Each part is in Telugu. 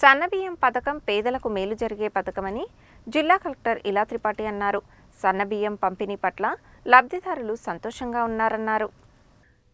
సన్నబియ్యం పథకం పేదలకు మేలు జరిగే పథకమని జిల్లా కలెక్టర్ ఇలా త్రిపాఠి అన్నారు. సన్నబియ్యం పంపిణీ పట్ల లబ్ధిదారులు సంతోషంగా ఉన్నారన్నారు.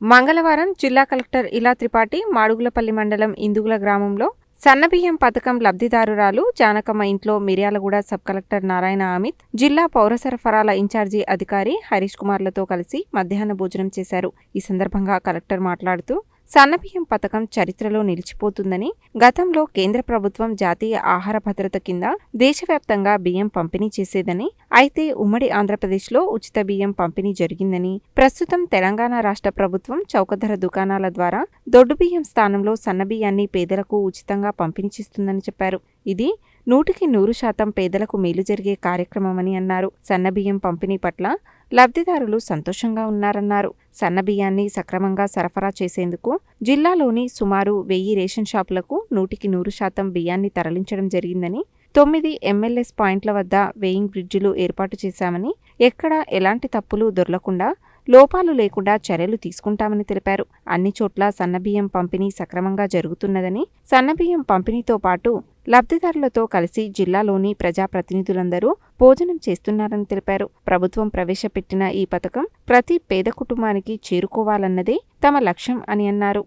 మంగళవారం జిల్లా కలెక్టర్ ఇలా త్రిపాఠి మాడుగులపల్లి మండలం ఇందుగుల గ్రామంలో సన్నబియ్యం పథకం లబ్ధిదారురాలు జానకమ్మ ఇంట్లో మిర్యాలగూడ సబ్ కలెక్టర్ నారాయణ అమిత్ జిల్లా పౌర సరఫరాల ఇన్ఛార్జి అధికారి హరీష్ కుమార్లతో కలిసి మధ్యాహ్న భోజనం చేశారు. ఈ సందర్భంగా కలెక్టర్ మాట్లాడుతూ సన్నబియ్యం పథకం చరిత్రలో నిలిచిపోతుందని గతంలో కేంద్ర ప్రభుత్వం జాతీయ ఆహార భద్రత కింద దేశవ్యాప్తంగా బియ్యం పంపిణీ చేసేదని అయితే ఉమ్మడి ఆంధ్రప్రదేశ్లో ఉచిత బియ్యం పంపిణీ జరిగిందని ప్రస్తుతం తెలంగాణ రాష్ట్ర ప్రభుత్వం చౌకధర దుకాణాల ద్వారా దొడ్డు బియ్యం స్థానంలో సన్నబియ్యాన్ని పేదలకు ఉచితంగా పంపిణీ చేస్తుందని చెప్పారు. ఇది నూటికి నూరు శాతం పేదలకు మేలు జరిగే కార్యక్రమమని అన్నారు. సన్నబియ్యం పంపిణీ పట్ల లబ్ధిదారులు సంతోషంగా ఉన్నారన్నారు. సన్నబియ్యాన్ని సక్రమంగా సరఫరా చేసేందుకు జిల్లాలోని సుమారు వెయ్యి రేషన్ షాపులకు నూటికి నూరు శాతం బియ్యాన్ని తరలించడం జరిగిందని తొమ్మిది ఎంఎల్ఎస్ పాయింట్ల వద్ద వేయింగ్ బ్రిడ్జిలు ఏర్పాటు చేశామని ఎక్కడా ఎలాంటి తప్పులు దొరలకుండా లోపాలు లేకుండా చర్యలు తీసుకుంటామని తెలిపారు. అన్ని చోట్ల సన్నబియ్యం పంపిణీ సక్రమంగా జరుగుతున్నదని సన్నబియ్యం పంపిణీతో పాటు లబ్ధిదారులతో కలిసి జిల్లాలోని ప్రజాప్రతినిధులందరూ భోజనం చేస్తున్నారని తెలిపారు. ప్రభుత్వం ప్రవేశపెట్టిన ఈ పథకం ప్రతి పేద కుటుంబానికి చేరుకోవాలన్నదే తమ లక్ష్యం అని అన్నారు.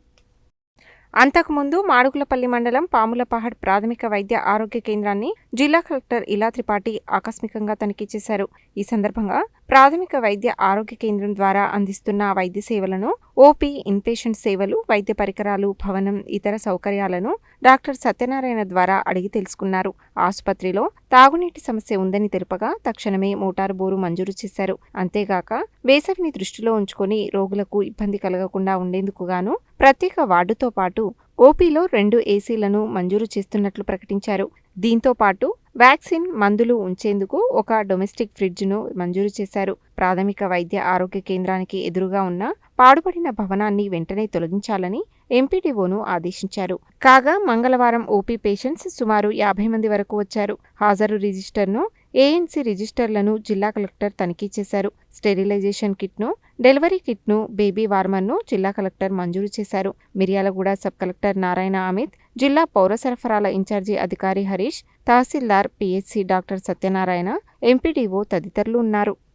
అంతకుముందు మాడుగులపల్లి మండలం పాములపహాడ్ ప్రాథమిక వైద్య ఆరోగ్య కేంద్రాన్ని జిల్లా కలెక్టర్ ఇలా త్రిపాఠి ఆకస్మికంగా తనిఖీ చేశారు ఈ సందర్భంగా ప్రాథమిక వైద్య ఆరోగ్య కేంద్రం ద్వారా అందిస్తున్న వైద్య సేవలను ఓపీ ఇన్పేషెంట్ సేవలు వైద్య పరికరాలు భవనం ఇతర సౌకర్యాలను డాక్టర్ సత్యనారాయణ ద్వారా అడిగి తెలుసుకున్నారు. ఆసుపత్రిలో తాగునీటి సమస్య ఉందని తెలుపగా తక్షణమే మోటారు బోరు మంజూరు చేశారు. అంతేగాక వేసవిని దృష్టిలో ఉంచుకొని రోగులకు ఇబ్బంది కలగకుండా ఉండేందుకు గాను ప్రత్యేక వార్డుతో పాటు ఓపీలో రెండు ఏసీలను మంజూరు చేస్తున్నట్లు ప్రకటించారు. దీంతో పాటు వ్యాక్సిన్ మందులు ఉంచేందుకు ఒక డొమెస్టిక్ ఫ్రిడ్జ్ను మంజూరు చేశారు. ప్రాథమిక వైద్య ఆరోగ్య కేంద్రానికి ఎదురుగా ఉన్న పాడుపడిన భవనాన్ని వెంటనే తొలగించాలని ఎంపీడీఓను ఆదేశించారు. కాగా మంగళవారం ఓపీ పేషెంట్స్ సుమారు యాభై మంది వరకు వచ్చారు. హాజరు రిజిస్టర్ను ఏఎన్సీ రిజిస్టర్లను జిల్లా కలెక్టర్ తనిఖీ చేశారు. స్టెరిలైజేషన్ కిట్ను డెలివరీ కిట్ను బేబీ వార్మర్ను జిల్లా కలెక్టర్ మంజూరు చేశారు. మిర్యాలగూడ సబ్ కలెక్టర్ నారాయణ అమిత్ జిల్లా పౌర సరఫరాల ఇన్ఛార్జి అధికారి హరీష్ తహసీల్దార్ పిహెచ్సి డాక్టర్ సత్యనారాయణ ఎంపీడీఓ తదితరులు ఉన్నారు.